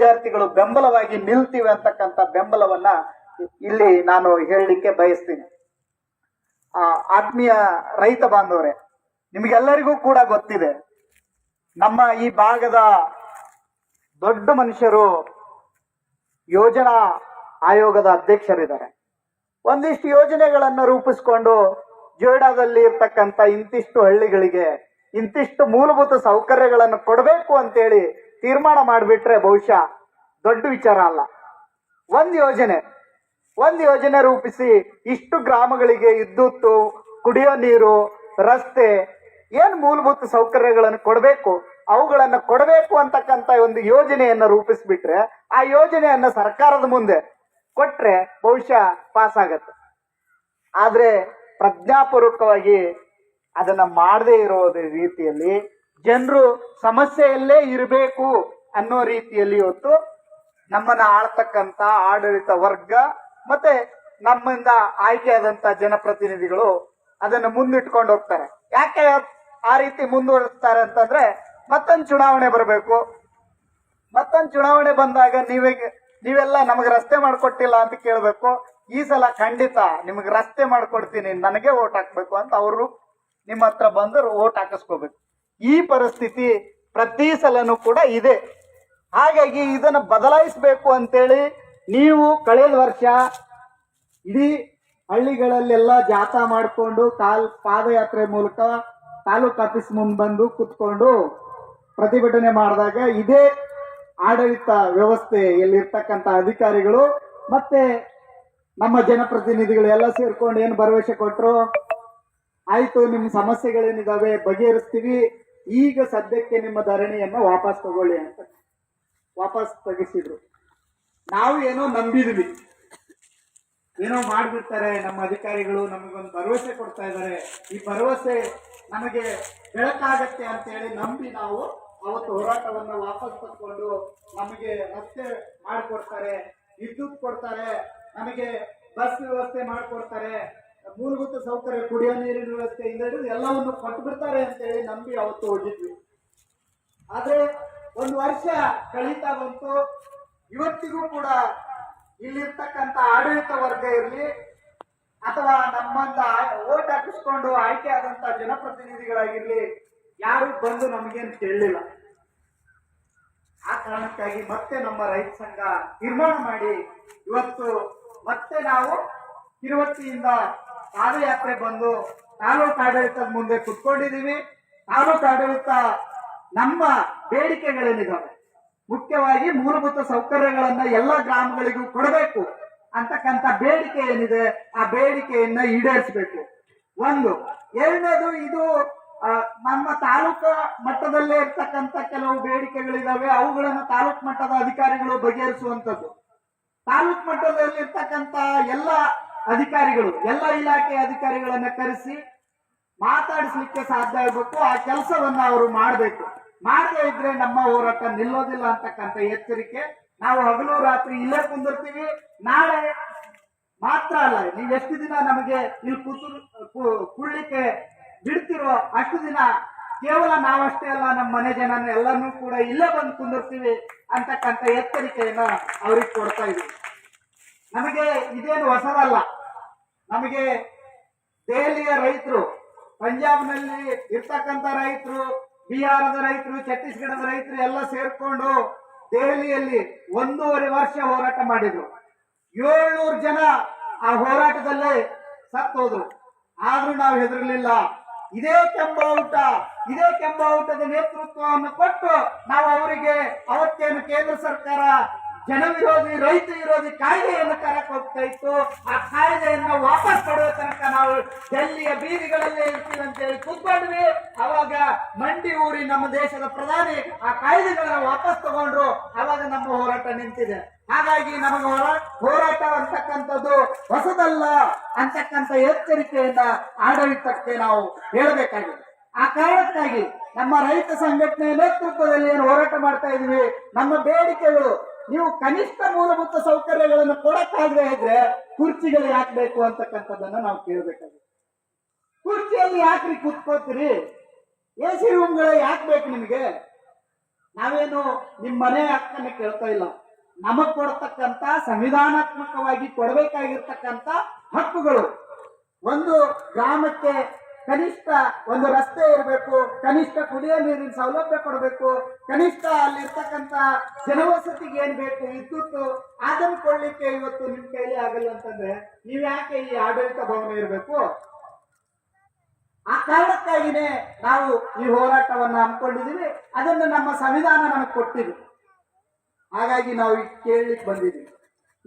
ವಿದ್ಯಾರ್ಥಿಗಳು ಬೆಂಬಲವಾಗಿ ನಿಲ್ತೀವಿ ಅಂತಕ್ಕಂಥ ಬೆಂಬಲವನ್ನ ಇಲ್ಲಿ ನಾನು ಹೇಳಲಿಕ್ಕೆ ಬಯಸ್ತೀನಿ. ಆ ಆತ್ಮೀಯ ರೈತ ಬಾಂಧವರೇ, ನಿಮಗೆಲ್ಲರಿಗೂ ಕೂಡ ಗೊತ್ತಿದೆ, ನಮ್ಮ ಈ ಭಾಗದ ದೊಡ್ಡ ಮನುಷ್ಯರು ಯೋಜನಾ ಆಯೋಗದ ಅಧ್ಯಕ್ಷರಿದ್ದಾರೆ. ಒಂದಿಷ್ಟು ಯೋಜನೆಗಳನ್ನು ರೂಪಿಸ್ಕೊಂಡು ಜೋಯ್ಡಾದಲ್ಲಿ ಇರ್ತಕ್ಕಂಥ ಇಂತಿಷ್ಟು ಹಳ್ಳಿಗಳಿಗೆ ಇಂತಿಷ್ಟು ಮೂಲಭೂತ ಸೌಕರ್ಯಗಳನ್ನು ಕೊಡಬೇಕು ಅಂತೇಳಿ ತೀರ್ಮಾನ ಮಾಡಿಬಿಟ್ರೆ ಬಹುಶಃ ದೊಡ್ಡ ವಿಚಾರ ಅಲ್ಲ. ಒಂದು ಯೋಜನೆ ಒಂದು ಯೋಜನೆ ರೂಪಿಸಿ ಇಷ್ಟು ಗ್ರಾಮಗಳಿಗೆ ವಿದ್ಯುತ್ತು ಕುಡಿಯೋ ನೀರು, ರಸ್ತೆ, ಏನು ಮೂಲಭೂತ ಸೌಕರ್ಯಗಳನ್ನು ಕೊಡಬೇಕು, ಅವುಗಳನ್ನು ಕೊಡಬೇಕು ಅಂತಕ್ಕಂಥ ಒಂದು ಯೋಜನೆಯನ್ನು ರೂಪಿಸ್ಬಿಟ್ರೆ ಆ ಯೋಜನೆಯನ್ನ ಸರ್ಕಾರದ ಮುಂದೆ ಕೊಟ್ರೆ ಬಹುಶಃ ಪಾಸ್ ಆಗತ್ತೆ. ಆದರೆ ಪ್ರಜ್ಞಾಪೂರ್ವಕವಾಗಿ ಅದನ್ನ ಮಾಡದೇ ಇರೋ ರೀತಿಯಲ್ಲಿ ಜನರು ಸಮಸ್ಯೆಯಲ್ಲೇ ಇರಬೇಕು ಅನ್ನೋ ರೀತಿಯಲ್ಲಿ ಇವತ್ತು ನಮ್ಮನ್ನ ಆಳ್ತಕ್ಕಂತ ಆಡಳಿತ ವರ್ಗ ಮತ್ತೆ ನಮ್ಮಿಂದ ಆಯ್ಕೆಯಾದಂತ ಜನಪ್ರತಿನಿಧಿಗಳು ಅದನ್ನ ಮುಂದಿಟ್ಕೊಂಡು ಹೋಗ್ತಾರೆ. ಯಾಕೆ ಆ ರೀತಿ ಮುಂದುವರಿಸ್ತಾರೆ ಅಂತಂದ್ರೆ ಮತ್ತೊಂದು ಚುನಾವಣೆ ಬರಬೇಕು. ಮತ್ತೊಂದು ಚುನಾವಣೆ ಬಂದಾಗ ನೀವೇ ನೀವೆಲ್ಲ ನಮಗೆ ರಸ್ತೆ ಮಾಡಿಕೊಟ್ಟಿಲ್ಲ ಅಂತ ಕೇಳಬೇಕು. ಈ ಸಲ ಖಂಡಿತ ನಿಮಗೆ ರಸ್ತೆ ಮಾಡ್ಕೊಡ್ತೀನಿ, ನನಗೆ ಓಟ್ ಹಾಕ್ಬೇಕು ಅಂತ ಅವರು ನಿಮ್ಮ ಹತ್ರ ಬಂದರು ಓಟ್ ಹಾಕಿಸ್ಕೋಬೇಕು. ಈ ಪರಿಸ್ಥಿತಿ ಪ್ರತಿ ಸಲನೂ ಕೂಡ ಇದೆ. ಹಾಗಾಗಿ ಇದನ್ನು ಬದಲಾಯಿಸಬೇಕು ಅಂತೇಳಿ ನೀವು ಕಳೆದ ವರ್ಷ ಇಡೀ ಹಳ್ಳಿಗಳಲ್ಲೆಲ್ಲ ಜಾಥಾ ಮಾಡಿಕೊಂಡು ಕಾಲ್ ಪಾದಯಾತ್ರೆ ಮೂಲಕ ತಾಲೂಕ್ ಆಫೀಸ್ ಮುಂದೆ ಬಂದು ಕುತ್ಕೊಂಡು ಪ್ರತಿಭಟನೆ ಮಾಡಿದಾಗ ಇದೇ ಆಡಳಿತ ವ್ಯವಸ್ಥೆಯಲ್ಲಿರ್ತಕ್ಕಂಥ ಅಧಿಕಾರಿಗಳು ಮತ್ತೆ ನಮ್ಮ ಜನಪ್ರತಿನಿಧಿಗಳು ಎಲ್ಲ ಸೇರ್ಕೊಂಡು ಏನು ಭರವಸೆ ಕೊಟ್ಟರು ಆಯಿತು ನಿಮ್ಮ ಸಮಸ್ಯೆಗಳೇನಿದಾವೆ, ಬಗೆಹರಿಸ್ತೀವಿ. ಈಗ ಸದ್ಯಕ್ಕೆ ನಿಮ್ಮ ಧರಣಿಯನ್ನ ವಾಪಸ್ ತಗೊಳ್ಳಿ ಅಂತ. ವಾಪಸ್ ತೆಗಿಸಿದ್ರು. ನಾವು ಏನೋ ನಂಬಿದ್ವಿ. ಏನೋ ಮಾಡಿಬಿಡ್ತಾರೆ, ನಮ್ಮ ಅಧಿಕಾರಿಗಳು ನಮಗೊಂದು ಭರವಸೆ ಕೊಡ್ತಾ ಇದ್ದಾರೆ. ಈ ಭರವಸೆ ನಮಗೆ ಬೆಳಕಾಗತ್ತೆ ಅಂತ ಹೇಳಿ ನಂಬಿ ನಾವು ಅವತ್ತು ಹೋರಾಟವನ್ನು ವಾಪಸ್ ತಕ್ಕೊಂಡು ನಮಗೆ ರಸ್ತೆ ಮಾಡಿಕೊಡ್ತಾರೆ. ವಿದ್ಯುತ್ ಕೊಡ್ತಾರೆ. ನಮಗೆ ಬಸ್ ವ್ಯವಸ್ಥೆ ಮಾಡಿಕೊಡ್ತಾರೆ. ಮೂಲಭೂತ ಸೌಕರ್ಯ, ಕುಡಿಯೋ ನೀರಿನ ವ್ಯವಸ್ಥೆ ಇಂದ ಹಿಡಿದು ಎಲ್ಲವನ್ನು ಕೊಟ್ಟು ಬಿಡ್ತಾರೆ ಅಂತ ಹೇಳಿ ನಂಬಿ ಅವತ್ತು ಹೋಗಿದ್ವಿ. ಆದ್ರೆ ಒಂದು ವರ್ಷ ಕಳೀತಾ ಬಂತು. ಇವತ್ತಿಗೂ ಕೂಡ ಇಲ್ಲಿರ್ತಕ್ಕಂಥ ಆಡಳಿತ ವರ್ಗ ಇರಲಿ ಅಥವಾ ನಮ್ಮಂತ ಓಟ್ ಹಾಕಿಸ್ಕೊಂಡು ಆಯ್ಕೆ ಆದಂತ ಜನಪ್ರತಿನಿಧಿಗಳಾಗಿರ್ಲಿ, ಯಾರು ಬಂದು ನಮಗೇನು ಕೇಳಲಿಲ್ಲ. ಆ ಕಾರಣಕ್ಕಾಗಿ ಮತ್ತೆ ನಮ್ಮ ರೈತ ಸಂಘ ನಿರ್ಮಾಣ ಮಾಡಿ ಇವತ್ತು ಮತ್ತೆ ನಾವು ತಿರುವತ್ತಿಯಿಂದ ಪಾದಯಾತ್ರೆ ಬಂದು ತಾಲೂಕು ಆಡಳಿತದ ಮುಂದೆ ಕುತ್ಕೊಂಡಿದ್ದೀವಿ. ತಾಲೂಕು ಆಡಳಿತ ನಮ್ಮ ಬೇಡಿಕೆಗಳೇನಿದ್ದಾವೆ ಮುಖ್ಯವಾಗಿ ಮೂಲಭೂತ ಸೌಕರ್ಯಗಳನ್ನ ಎಲ್ಲ ಗ್ರಾಮಗಳಿಗೂ ಕೊಡಬೇಕು. ಅಂತಕ್ಕಂಥ ಬೇಡಿಕೆ ಏನಿದೆ, ಆ ಬೇಡಿಕೆಯನ್ನ ಈಡೇರಿಸಬೇಕು. ಒಂದು, ಎರಡನೇದು ಇದು ನಮ್ಮ ತಾಲೂಕು ಮಟ್ಟದಲ್ಲೇ ಇರ್ತಕ್ಕಂಥ ಕೆಲವು ಬೇಡಿಕೆಗಳಿದಾವೆ. ಅವುಗಳನ್ನು ತಾಲೂಕು ಮಟ್ಟದ ಅಧಿಕಾರಿಗಳು ಬಗೆಹರಿಸುವಂತದ್ದು ತಾಲೂಕು ಮಟ್ಟದಲ್ಲಿ ಇರ್ತಕ್ಕಂಥ ಎಲ್ಲ ಅಧಿಕಾರಿಗಳು, ಎಲ್ಲ ಇಲಾಖೆಯ ಅಧಿಕಾರಿಗಳನ್ನ ಕರೆಸಿ ಮಾತಾಡಿಸ್ಲಿಕ್ಕೆ ಸಾಧ್ಯ ಆಗಬೇಕು. ಆ ಕೆಲಸವನ್ನ ಅವರು ಮಾಡಬೇಕು. ಮಾಡದೇ ಇದ್ರೆ ನಮ್ಮ ಹೋರಾಟ ನಿಲ್ಲೋದಿಲ್ಲ ಅಂತಕ್ಕಂಥ ಎಚ್ಚರಿಕೆ. ನಾವು ಹಗಲು ರಾತ್ರಿ ಇಲ್ಲೇ ಕುಂದಿರ್ತೀವಿ. ನಾಳೆ ಮಾತ್ರ ಅಲ್ಲ, ನೀವು ಎಷ್ಟು ದಿನ ನಮಗೆ ಇಲ್ಲಿ ಕೂತು ಕುಳ್ಳಿಕ್ಕೆ ಬಿಡ್ತಿರೋ ಅಷ್ಟು ದಿನ ಕೇವಲ ನಾವಷ್ಟೇ ಅಲ್ಲ, ನಮ್ಮ ಮನೆ ಜನ ಎಲ್ಲಾನು ಕೂಡ ಇಲ್ಲೇ ಬಂದು ಕುಂದಿರ್ತೀವಿ ಅಂತಕ್ಕಂಥ ಎಚ್ಚರಿಕೆಯನ್ನ ಅವ್ರಿಗೆ ಕೊಡ್ತಾ ಇದ್ವಿ ನಮಗೆ ಇದೇನು ಹೊಸದಲ್ಲ. ನಮಗೆ ದೆಹಲಿಯ ರೈತರು, ಪಂಜಾಬ್ನಲ್ಲಿ ಇರ್ತಕ್ಕಂಥ ರೈತರು, ಬಿಹಾರದ ರೈತರು, ಛತ್ತೀಸ್ಗಢದ ರೈತರು ಎಲ್ಲ ಸೇರ್ಕೊಂಡು ದೆಹಲಿಯಲ್ಲಿ ಒಂದೂವರೆ ವರ್ಷ ಹೋರಾಟ ಮಾಡಿದ್ರು. ಏಳ್ನೂರು ಜನ ಆ ಹೋರಾಟದಲ್ಲೇ ಸತ್ತೋದ್ರು. ಆದ್ರೂ ನಾವು ಹೆದರಲಿಲ್ಲ. ಇದೇ ಕೆಂಬಾವುಟ ಇದೇ ಕೆಂಬಾವುಟದ ನೇತೃತ್ವವನ್ನು ಕೊಟ್ಟು ನಾವು ಅವರಿಗೆ ಅವತ್ತೇನು ಕೇಂದ್ರ ಸರ್ಕಾರ ಜನ ವಿರೋಧಿ ರೈತ ವಿರೋಧಿ ಕಾಯ್ದೆಯನ್ನು ತರಕ್ಕೆ ಹೋಗ್ತಾ ಇತ್ತು. ಆ ಕಾಯ್ದೆಯನ್ನು ವಾಪಸ್ ಪಡೆಯುವ ತನಕ ನಾವು ಡೆಲ್ಲಿಯ ಬೀದಿಗಳಲ್ಲೇ ಇರ್ತೀವಿ ಅಂತ ಹೇಳಿ ಕೂತ್ಕೊಂಡ್ವಿ. ಅವಾಗ ಮಂಡಿ ಊರಿ ನಮ್ಮ ದೇಶದ ಪ್ರಧಾನಿ ಆ ಕಾಯ್ದೆಗಳನ್ನ ವಾಪಸ್ ತಗೊಂಡ್ರು. ಅವಾಗ ನಮ್ಮ ಹೋರಾಟ ನಿಂತಿದೆ. ಹಾಗಾಗಿ ನಮಗೆ ಹೋರಾ- ಹೋರಾಟ ಅಂತಕ್ಕಂಥದ್ದು ಹೊಸದಲ್ಲ ಅಂತಕ್ಕಂಥ ಎಚ್ಚರಿಕೆಯಿಂದ ಆಡಳಿತಕ್ಕೆ ನಾವು ಹೇಳಬೇಕಾಗಿದೆ. ಆ ಕಾರಣಕ್ಕಾಗಿ ನಮ್ಮ ರೈತ ಸಂಘಟನೆ ನೇತೃತ್ವದಲ್ಲಿ ಏನು ಹೋರಾಟ ಮಾಡ್ತಾ ಇದೀವಿ ನಮ್ಮ ಬೇಡಿಕೆಗಳು ನೀವು ಕನಿಷ್ಠ ಮೂಲಭೂತ ಸೌಕರ್ಯಗಳನ್ನು ಕೊಡಕ್ಕಾಗದೆ ಇದ್ರೆ ಕುರ್ಚಿಗಳು ಯಾಕೆ ಬೇಕು ಅಂತಕ್ಕಂಥದ್ದನ್ನ ನಾವು ಕೇಳಬೇಕಾಗುತ್ತೆ. ಕುರ್ಚಿಯಲ್ಲಿ ಯಾಕ್ರಿ ಕೂತ್ಕೋತೀರಿ. ಎ ಸಿ ರೂಮ್ಗಳು ಯಾಕೆ ಬೇಕು ನಿಮಗೆ? ನಾವೇನು ನಿಮ್ಮ ಮನೆ ಅಕ್ಕನ ಕೇಳ್ತಾ ಇಲ್ಲ. ನಮಗ್ ಕೊಡತಕ್ಕಂಥ, ಸಂವಿಧಾನಾತ್ಮಕವಾಗಿ ಕೊಡಬೇಕಾಗಿರ್ತಕ್ಕಂತ ಹಕ್ಕುಗಳು. ಒಂದು ಗ್ರಾಮಕ್ಕೆ ಕನಿಷ್ಠ ಒಂದು ರಸ್ತೆ ಇರಬೇಕು, ಕನಿಷ್ಠ ಕುಡಿಯೋ ನೀರಿನ ಸೌಲಭ್ಯ ಕೊಡಬೇಕು, ಕನಿಷ್ಠ ಅಲ್ಲಿರ್ತಕ್ಕಂತ ಜನವಸತಿಗೆ ಏನ್ ಬೇಕು ವಿದ್ಯುತ್ ಅದನ್ನು ಕೊಡ್ಲಿಕ್ಕೆ ಇವತ್ತು ನಿಮ್ ಕೈಲಿ ಆಗಲ್ಲ ಅಂತಂದ್ರೆ ನೀವ್ ಯಾಕೆ ಈ ಆಡಳಿತ ಭವನ ಇರಬೇಕು? ಆ ಕಾರಣಕ್ಕಾಗಿನೇ ನಾವು ಈ ಹೋರಾಟವನ್ನ ಹಮ್ಮಿಕೊಂಡಿದೀವಿ ಅದನ್ನು ನಮ್ಮ ಸಂವಿಧಾನ ನಮಗೆ ಕೊಟ್ಟಿದೆ. ಹಾಗಾಗಿ ನಾವು ಕೇಳಲಿಕ್ಕೆ ಬಂದಿದ್ದೀವಿ.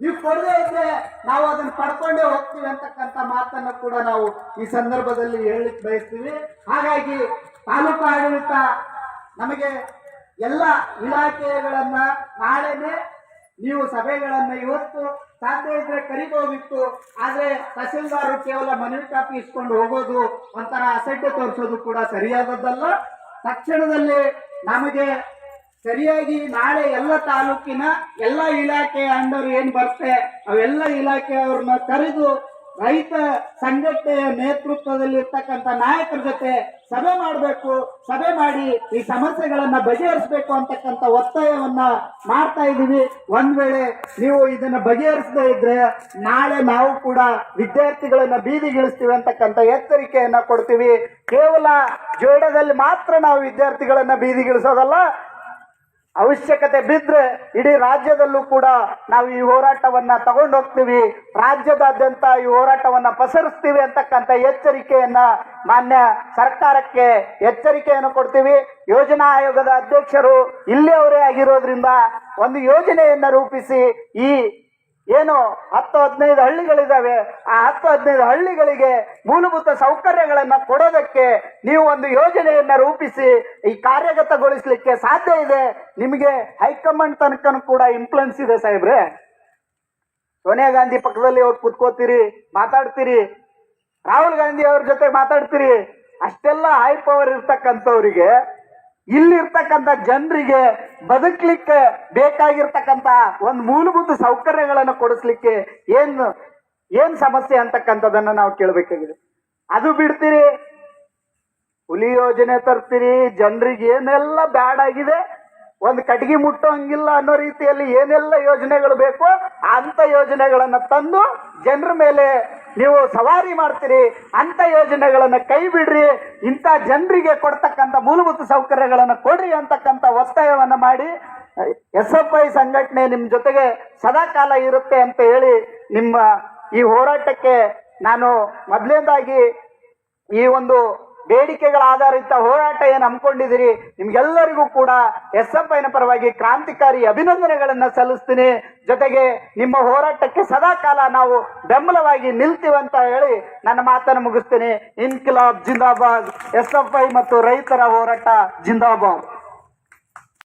ನೀವು ಕೊಡದೇ ಇದ್ರೆ ನಾವು ಅದನ್ನ ಪಡ್ಕೊಂಡೇ ಹೋಗ್ತೀವಿ ಅಂತಕ್ಕಂಥ ಮಾತನ್ನು ಕೂಡ ನಾವು ಈ ಸಂದರ್ಭದಲ್ಲಿ ಹೇಳಲಿಕ್ಕೆ ಬಯಸ್ತೀವಿ. ಹಾಗಾಗಿ ತಾಲೂಕು ಆಡಳಿತ ನಮಗೆ ಎಲ್ಲ ಇಲಾಖೆಗಳನ್ನ ನಾಳೆನೆ ನೀವು ಸಭೆಗಳನ್ನ ಇವತ್ತು ಸಾಧ್ಯ ಇದ್ರೆ ಕರಿಬೋದಿತ್ತು ಆದ್ರೆ ತಹಸೀಲ್ದಾರು ಕೇವಲ ಮನವಿ ಕಾಪಿ ಇಸ್ಕೊಂಡು ಹೋಗೋದು ಒಂಥರ ಅಸಡ್ಡೆ ತೋರಿಸೋದು ಕೂಡ ಸರಿಯಾದದ್ದಲ್ಲ. ತಕ್ಷಣದಲ್ಲಿ ನಮಗೆ ಸರಿಯಾಗಿ ನಾಳೆ ಎಲ್ಲ ತಾಲೂಕಿನ ಎಲ್ಲ ಇಲಾಖೆ ಅಂಡರ್ ಏನ್ ಬರುತ್ತೆ, ಅವೆಲ್ಲ ಇಲಾಖೆಯವ್ರನ್ನ ಕರೆದು ರೈತ ಸಂಘಟನೆಯ ನೇತೃತ್ವದಲ್ಲಿ ಇರ್ತಕ್ಕಂಥ ನಾಯಕರ ಜೊತೆ ಸಭೆ ಮಾಡಬೇಕು, ಸಭೆ ಮಾಡಿ ಈ ಸಮಸ್ಯೆಗಳನ್ನ ಬಗೆಹರಿಸಬೇಕು ಅಂತಕ್ಕಂಥ ಒತ್ತಾಯವನ್ನ ಮಾಡ್ತಾ ಇದ್ದೀವಿ. ಒಂದ್ ವೇಳೆ ನೀವು ಇದನ್ನ ಬಗೆಹರಿಸದೇ ಇದ್ರೆ ನಾಳೆ ನಾವು ಕೂಡ ವಿದ್ಯಾರ್ಥಿಗಳನ್ನ ಬೀದಿಗಿಳಿಸ್ತೀವಿ ಅಂತಕ್ಕಂಥ ಎಚ್ಚರಿಕೆಯನ್ನ ಕೊಡ್ತೀವಿ. ಕೇವಲ ಜೋಡದಲ್ಲಿ ಮಾತ್ರ ನಾವು ವಿದ್ಯಾರ್ಥಿಗಳನ್ನ ಬೀದಿಗಿಳಿಸೋದಲ್ಲ ಅವಶ್ಯಕತೆ ಬಿದ್ರೆ ಇಡೀ ರಾಜ್ಯದಲ್ಲೂ ಕೂಡ ನಾವು ಈ ಹೋರಾಟವನ್ನ ತಗೊಂಡು ಹೋಗ್ತೀವಿ ರಾಜ್ಯದಾದ್ಯಂತ ಈ ಹೋರಾಟವನ್ನ ಪಸರಿಸ್ತೀವಿ ಅಂತಕ್ಕಂಥ ಎಚ್ಚರಿಕೆಯನ್ನ ಮಾನ್ಯ ಸರ್ಕಾರಕ್ಕೆ ಎಚ್ಚರಿಕೆಯನ್ನು ಕೊಡ್ತೀವಿ. ಯೋಜನಾ ಆಯೋಗದ ಅಧ್ಯಕ್ಷರು ಇಲ್ಲಿಯವರೇ ಆಗಿರೋದ್ರಿಂದ ಒಂದು ಯೋಜನೆಯನ್ನ ರೂಪಿಸಿ ಈ ಏನು ಹತ್ತು ಹದಿನೈದು ಹಳ್ಳಿಗಳಿದ್ದಾವೆ. ಆ ಹತ್ತು ಹದಿನೈದು ಹಳ್ಳಿಗಳಿಗೆ ಮೂಲಭೂತ ಸೌಕರ್ಯಗಳನ್ನ ಕೊಡೋದಕ್ಕೆ ನೀವು ಒಂದು ಯೋಜನೆಯನ್ನ ರೂಪಿಸಿ, ಈ ಕಾರ್ಯಗತಗೊಳಿಸ್ಲಿಕ್ಕೆ ಸಾಧ್ಯ ಇದೆ. ನಿಮಗೆ ಹೈಕಮಾಂಡ್ ತನಕನೂ ಕೂಡ ಇನ್ಫ್ಲುಯೆನ್ಸ್ ಇದೆ ಸಾಹೇಬ್ರೆ. ಸೋನಿಯಾ ಗಾಂಧಿ ಪಕ್ಕದಲ್ಲಿ ಹೋಗಿ ಕುತ್ಕೋತೀರಿ, ಮಾತಾಡ್ತೀರಿ. ರಾಹುಲ್ ಗಾಂಧಿ ಅವ್ರ ಜೊತೆ ಮಾತಾಡ್ತೀರಿ. ಅಷ್ಟೆಲ್ಲ ಹೈ ಪವರ್ ಇರ್ತಕ್ಕಂಥವ್ರಿಗೆ ಇಲ್ಲಿರ್ತಕ್ಕಂಥ ಜನರಿಗೆ ಬದುಕ್ಲಿಕ್ಕೆ ಬೇಕಾಗಿರ್ತಕ್ಕಂಥ ಒಂದು ಮೂಲಭೂತ ಸೌಕರ್ಯಗಳನ್ನು ಕೊಡಿಸ್ಲಿಕ್ಕೆ ಏನು, ಏನ್ ಸಮಸ್ಯೆ ಅಂತಕ್ಕಂಥದನ್ನ ನಾವು ಕೇಳಬೇಕಾಗಿದೆ. ಅದು ಬಿಡ್ತೀರಿ, ಹುಲಿ ಯೋಜನೆ ತರ್ತೀರಿ, ಜನರಿಗೆ ಏನೆಲ್ಲ ಬ್ಯಾಡ್ ಆಗಿದೆ ಒಂದು ಕಟ್ಗಿ ಮುಟ್ಟೋ ಹಂಗಿಲ್ಲ ಅನ್ನೋ ರೀತಿಯಲ್ಲಿ ಏನೆಲ್ಲ ಯೋಜನೆಗಳು ಬೇಕು ಅಂತ ಯೋಜನೆಗಳನ್ನ ತಂದು ಜನರ ಮೇಲೆ ನೀವು ಸವಾರಿ ಮಾಡ್ತೀರಿ, ಅಂತ ಯೋಜನೆಗಳನ್ನ ಕೈ ಬಿಡ್ರಿ, ಇಂಥ ಜನರಿಗೆ ಕೊಡ್ತಕ್ಕಂಥ ಮೂಲಭೂತ ಸೌಕರ್ಯಗಳನ್ನು ಕೊಡ್ರಿ ಅಂತಕ್ಕಂಥ ಒತ್ತಾಯವನ್ನ ಮಾಡಿ. ಎಸ್ ಎಫ್ ಐ ಸಂಘಟನೆ ನಿಮ್ಮ ಜೊತೆಗೆ ಸದಾ ಕಾಲ ಇರುತ್ತೆ ಅಂತ ಹೇಳಿ ನಿಮ್ಮ ಈ ಹೋರಾಟಕ್ಕೆ ನಾನು ಮೊದಲನೇದಾಗಿ ಈ ಒಂದು ಬೇಡಿಕೆಗಳ ಆಧಾರಿತ ಹೋರಾಟ ಏನು ಹಮ್ಮಿಕೊಂಡಿದ್ದೀರಿ? ನಿಮ್ಗೆಲ್ಲರಿಗೂ ಕೂಡ ಎಸ್ ಎಫ್ ಐನ ಪರವಾಗಿ ಕ್ರಾಂತಿಕಾರಿ ಅಭಿನಂದನೆಗಳನ್ನ ಸಲ್ಲಿಸ್ತೀನಿ. ಜೊತೆಗೆ ನಿಮ್ಮ ಹೋರಾಟಕ್ಕೆ ಸದಾ ಕಾಲ ನಾವು ಬೆಂಬಲವಾಗಿ ನಿಲ್ತೀವಿ ಅಂತ ಹೇಳಿ ನನ್ನ ಮಾತನ್ನು ಮುಗಿಸ್ತೀನಿ. ಇನ್ಕಿಲಾಬ್ ಜಿಂದಾಬಾದ್ ಎಸ್ ಎಫ್ ಐ ಮತ್ತು ರೈತರ ಹೋರಾಟ ಜಿಂದಾಬಾದ್.